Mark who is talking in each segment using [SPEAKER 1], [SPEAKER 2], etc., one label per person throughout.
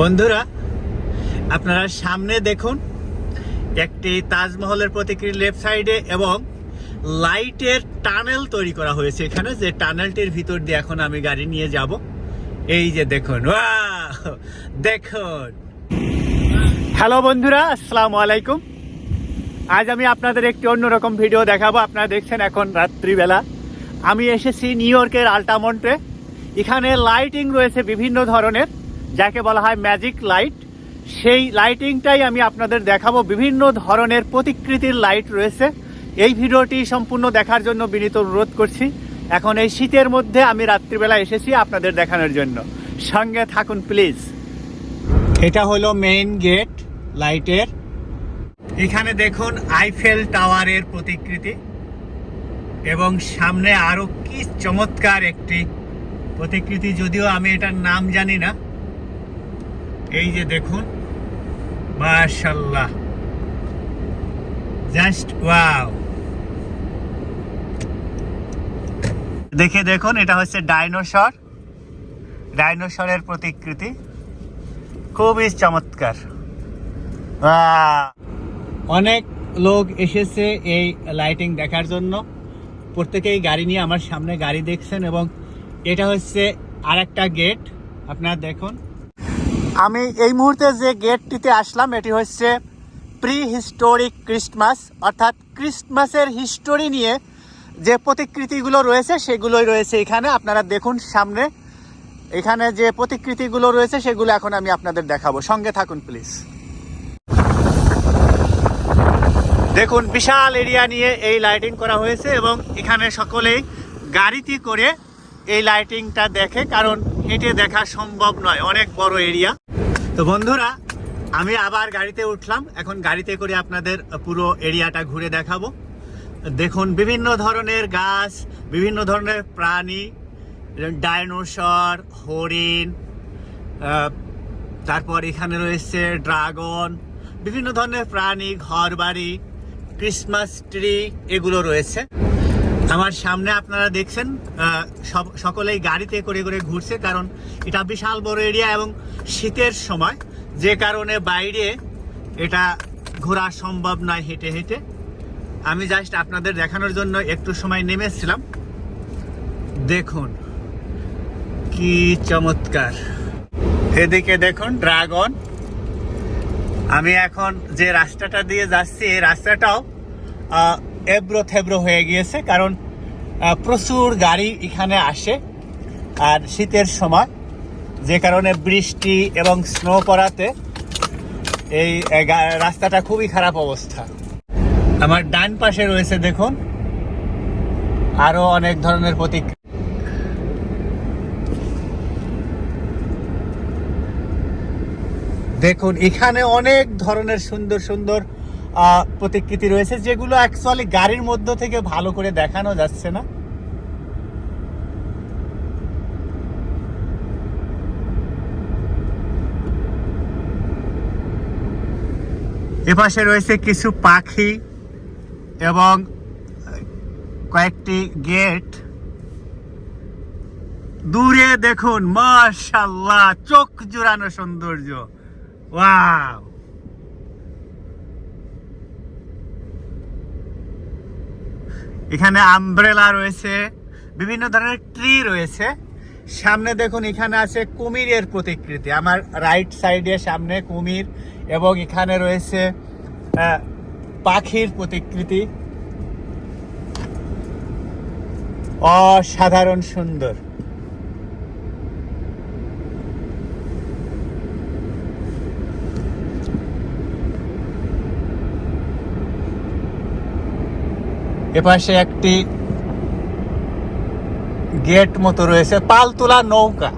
[SPEAKER 1] বন্ধুরা, আপনারা সামনে দেখুন একটি তাজমহলের প্রতিকৃতি লেফট সাইডে এবং লাইটের টানেল তৈরি করা হয়েছে এখানে, যে টানেলটির ভিতর দিয়ে এখন আমি গাড়ি নিয়ে যাব। এই যে দেখুন! দেখুন। হ্যালো বন্ধুরা, আসসালামু আলাইকুম। আজ আমি আপনাদের একটি অন্যরকম ভিডিও দেখাবো, আপনারা দেখছেন এখন রাত্রিবেলা। আমি এসেছি নিউ ইয়র্কের আল্টামন্টে এখানে লাইটিং রয়েছে বিভিন্ন ধরনের। যাকে বলা হয় ম্যাজিক লাইট সেই লাইটিংটাই আমি আপনাদের দেখাবো। বিভিন্ন ধরনের প্রতিকৃতির লাইট রয়েছে। এই ভিডিওটি সম্পূর্ণ দেখার জন্য বিনীত অনুরোধ করছি। এখন এই শীতের মধ্যে আমি রাত্রিবেলা এসেছি আপনাদের দেখানোর জন্য। সঙ্গে থাকুন প্লিজ এটা হলো মেইন গেট লাইটের এখানে দেখুন আইফেল টাওয়ারের প্রতিকৃতি। এবং সামনে আরও কি চমৎকার একটি প্রতিকৃতি, যদিও আমি এটার নাম জানি না। এই যে দেখুন, মাশাল্লাহ। Just wow. দেখে দেখুন, এটা হচ্ছে ডাইনোসর। ডাইনোসরের প্রতিকৃতি। খুবই চমৎকার। অনেক লোক এসেছে এই লাইটিং দেখার জন্য। প্রত্যেকেই গাড়ি নিয়ে আমার সামনে গাড়ি দেখছেন এবং এটা হচ্ছে আরেকটা গেট আপনারা দেখুন। আমি এই মুহূর্তে যে গেটটিতে আসলাম, এটি হচ্ছে প্রি হিস্টোরিক ক্রিস্টমাস অর্থাৎ ক্রিসমাসের হিস্টোরি নিয়ে যে প্রতিকৃতিগুলো রয়েছে, সেগুলোই রয়েছে এখানে। আপনারা দেখুন সামনে। এখানে যে প্রতিকৃতিগুলো রয়েছে, সেগুলো এখন আমি আপনাদের দেখাবো। সঙ্গে থাকুন, প্লিজ। দেখুন, বিশাল এরিয়া নিয়ে এই লাইটিং করা হয়েছে এবং এখানে সকলেই গাড়িতে করে এই লাইটিংটা দেখে, কারণ হেঁটে দেখা সম্ভব নয়। অনেক বড় এরিয়া। তো বন্ধুরা, আমি আবার গাড়িতে উঠলাম। এখন গাড়িতে করে আপনাদের পুরো এরিয়াটা ঘুরে দেখাবো। দেখুন, বিভিন্ন ধরনের গাছ, বিভিন্ন ধরনের প্রাণী, ডাইনোসর, হরিণ তারপর এখানে রয়েছে ড্রাগন, বিভিন্ন ধরনের প্রাণী ঘর বাড়ি ক্রিসমাস ট্রি, এগুলো রয়েছে। আমার সামনে আপনারা দেখছেন সকলেই গাড়িতে করে করে ঘুরছে, কারণ এটা বিশাল বড় এরিয়া এবং শীতের সময় যে কারণে বাইরে এটা ঘোরা সম্ভব নয় হেঁটে হেঁটে। আমি জাস্ট আপনাদের দেখানোর জন্য একটু সময় নেমেছিলাম। দেখুন, কি চমৎকার। এদিকে দেখুন, ড্রাগন। আমি এখন যে রাস্তাটা দিয়ে যাচ্ছি, এই রাস্তাটাও এবড়ো থেবড়ো হয়ে গিয়েছে, কারণ প্রচুর গাড়ি এখানে আসে। আর শীতের সময় যে কারণে বৃষ্টি এবং স্নো পড়াতে এই রাস্তাটা খুবই খারাপ অবস্থা। আমার ডান পাশে রয়েছে, দেখুন, আরও অনেক ধরনের প্রতীক দেখুন, এখানে অনেক ধরনের সুন্দর সুন্দর প্রতিকৃতি রয়েছে, যেগুলো অ্যাকচুয়ালি গাড়ির মধ্য থেকে ভালো করে দেখানো যাচ্ছে না। এপাশে রয়েছে কিছু পাখি এবং কয়েকটি গেট। দূরে দেখুন, মাশাল্লাহ, চোখ জুড়ানো সৌন্দর্য। ওয়াও! এখানে আমব্রেলা রয়েছে, বিভিন্ন ধরনের ট্রি রয়েছে। সামনে দেখুন, এখানে আছে কুমিরের প্রতিকৃতি। আমার রাইট সাইডে সামনে কুমির এবং এখানে রয়েছে পাখির প্রতিকৃতি। অসাধারণ সুন্দর। এপাশে একটি গেট মতো রয়েছে, পালতোলা নৌকা,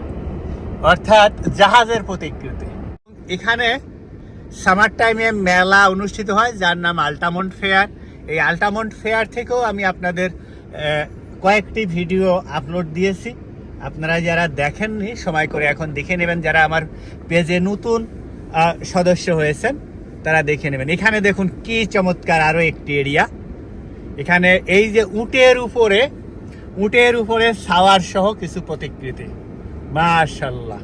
[SPEAKER 1] অর্থাৎ জাহাজের প্রতিকৃতি। এখানে সামার টাইমে মেলা অনুষ্ঠিত হয়, যার নাম আল্টামন্ট ফেয়ার। এই আল্টামন্ট ফেয়ার থেকেও আমি আপনাদের কয়েকটি ভিডিও আপলোড দিয়েছি। আপনারা যারা দেখেননি, সময় করে এখন দেখে নেবেন। যারা আমার পেজে নতুন সদস্য হয়েছেন, তারা দেখে নেবেন। এখানে দেখুন কি চমৎকার আরও একটি এরিয়া। এখানে এই যে উটের উপরে উটের উপরে সাওয়ার সহ কিছু প্রতিকৃতি। মাশাল্লাহ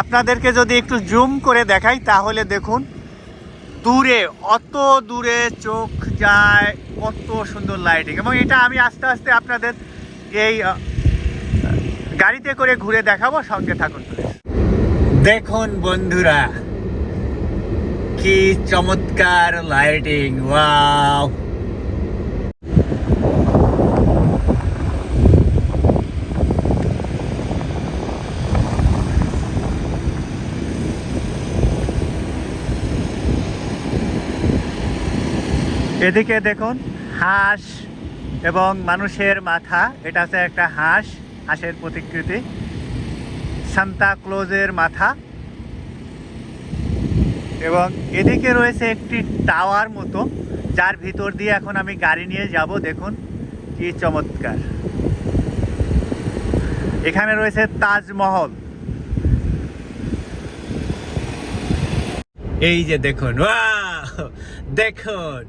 [SPEAKER 1] আপনাদেরকে যদি একটু জুম করে দেখাই, তাহলে দেখুন, দূরে, অত দূরে চোখ যায়, কত সুন্দর লাইটিং এবং এটা আমি আস্তে আস্তে আপনাদের এই গাড়িতে করে ঘুরে দেখাবো, সঙ্গে থাকুন। দেখুন বন্ধুরা কি চমৎকার লাইটিং ওয়াও এদিকে দেখুন, হাঁস এবং মানুষের মাথা, এটা আছে একটা হাঁস, হাঁসের প্রতিকৃতি। সান্তা ক্লোজের মাথা। এবং এদিকে রয়েছে একটি টাওয়ার মতো, যার ভিতর দিয়ে এখন আমি গাড়ি নিয়ে যাব। দেখুন কি চমৎকার। এখানে রয়েছে তাজমহল। এই যে দেখুন দেখুন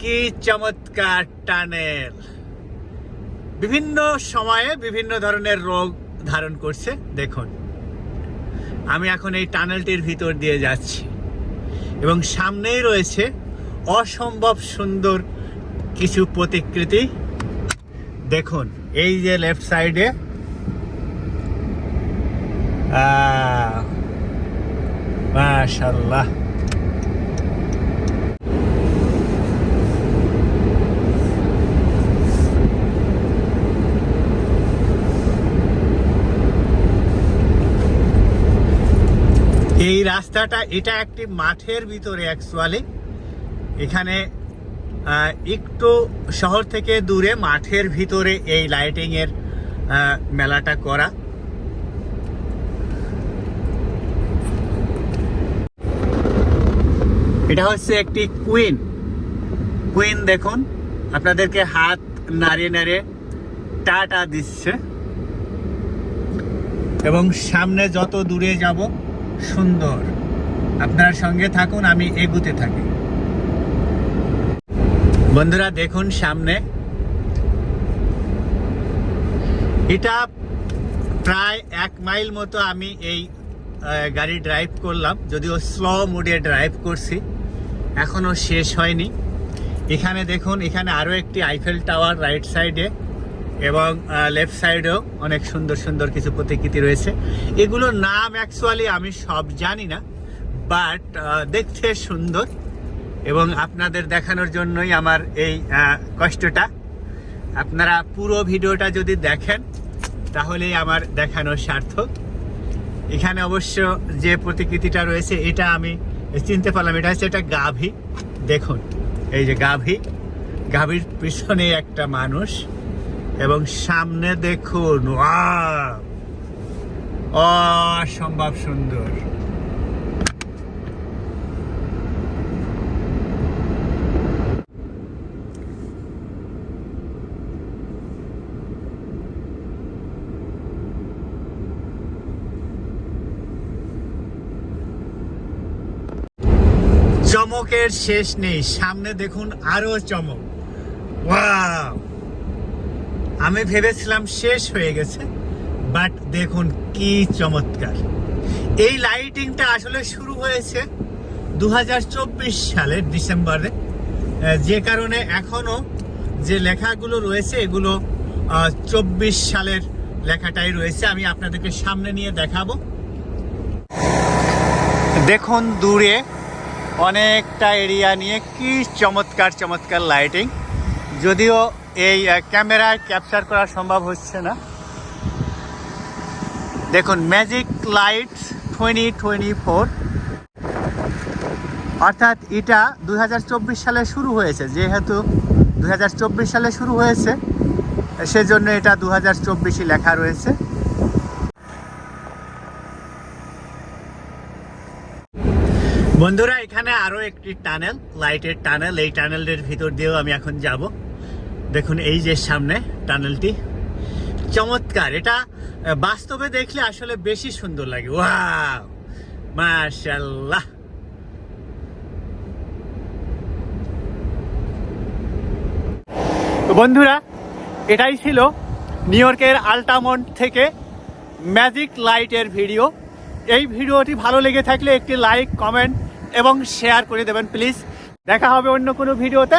[SPEAKER 1] কি চমৎকার টানেল। বিভিন্ন সময়ে বিভিন্ন ধরনের রোগ ধারণ করছে, দেখুন। আমি এখন এই টানেলটির ভিতর দিয়ে যাচ্ছি। এবং সামনেই রয়েছে অসম্ভব সুন্দর কিছু প্রতিকৃতি। দেখুন, এই যে লেফট সাইডে মাশাল্লাহ এই রাস্তাটা এটা একটি মাঠের ভিতরে অ্যাকচুয়ালি এখানে একটু শহর থেকে দূরে মাঠের ভিতরে এই লাইটিং এর আহ, মেলাটা করা। এটা হচ্ছে একটি কুইন কুইন দেখুন আপনাদেরকে হাত নাড়িয়ে নাড়িয়ে টাটা দিচ্ছে। এবং সামনে যত দূরে যাব সুন্দর। আপনার সঙ্গে থাকুন, আমি এগুতে থাকি। বন্ধুরা, দেখুন সামনে। এটা প্রায় এক মাইল মতো আমি এই গাড়ি ড্রাইভ করলাম। যদিও স্লো মুডে ড্রাইভ করছি। এখনও শেষ হয়নি। এখানে দেখুন, এখানে আরও একটি আইফেল টাওয়ার রাইট সাইডে এবং লেফট সাইডেও অনেক সুন্দর সুন্দর কিছু প্রতিকৃতি রয়েছে। এগুলোর নাম অ্যাকচুয়ালি আমি সব জানি না বাট দেখতে সুন্দর এবং আপনাদের দেখানোর জন্যই আমার এই কষ্টটা। আপনারা পুরো ভিডিওটা যদি দেখেন, তাহলেই আমার দেখানো সার্থক। এখানে অবশ্য যে প্রতিকৃতিটা রয়েছে, এটা আমি চিনতে পারলাম, এটা হচ্ছে একটা গাভী। দেখুন, এই যে গাভী। গাভীর পিছনে একটা মানুষ। এবং সামনে দেখুন! অসম্ভব সুন্দর। চমকের শেষ নেই সামনে দেখুন আরও চমক। ওয়াও! আমি ভেবেছিলাম শেষ হয়ে গেছে বাট দেখুন কি চমৎকার। এই লাইটিংটা আসলে শুরু হয়েছে দু হাজার চব্বিশ সালের ডিসেম্বরে যে কারণে এখনও যে লেখাগুলো রয়েছে, এগুলো চব্বিশ সালের লেখাটাই রয়েছে, আমি আপনাদেরকে সামনে নিয়ে দেখাবো। দেখুন দূরে অনেকটা এরিয়া নিয়ে কি চমৎকার চমৎকার লাইটিং যদিও এই ক্যামেরায় ক্যাপচার করা সম্ভব হচ্ছে না। দেখুন magic light twenty twenty four অর্থাৎ এটা দু হাজার চব্বিশ সালে শুরু হয়েছে, যেহেতু দু হাজার চব্বিশ সালে শুরু হয়েছে, সেজন্য এটা দু হাজার লেখা রয়েছে। বন্ধুরা, এখানে আরও একটি টানেল লাইটের টানেল এই টানেলের ভিতর দিয়েও আমি এখন যাব। দেখুন, এই যে সামনে টানেলটি। চমৎকার, এটা বাস্তবে দেখলে আসলে বেশি সুন্দর লাগে। ওয়াও! মাশাল্লাহ বন্ধুরা, এটাই ছিল নিউ ইয়র্কের আল্টামন্ড থেকে ম্যাজিক লাইটের ভিডিও। এই ভিডিওটি ভালো লেগে থাকলে একটি লাইক, কমেন্ট এবং শেয়ার করে দেবেন, প্লিজ। দেখা হবে অন্য কোনো ভিডিওতে।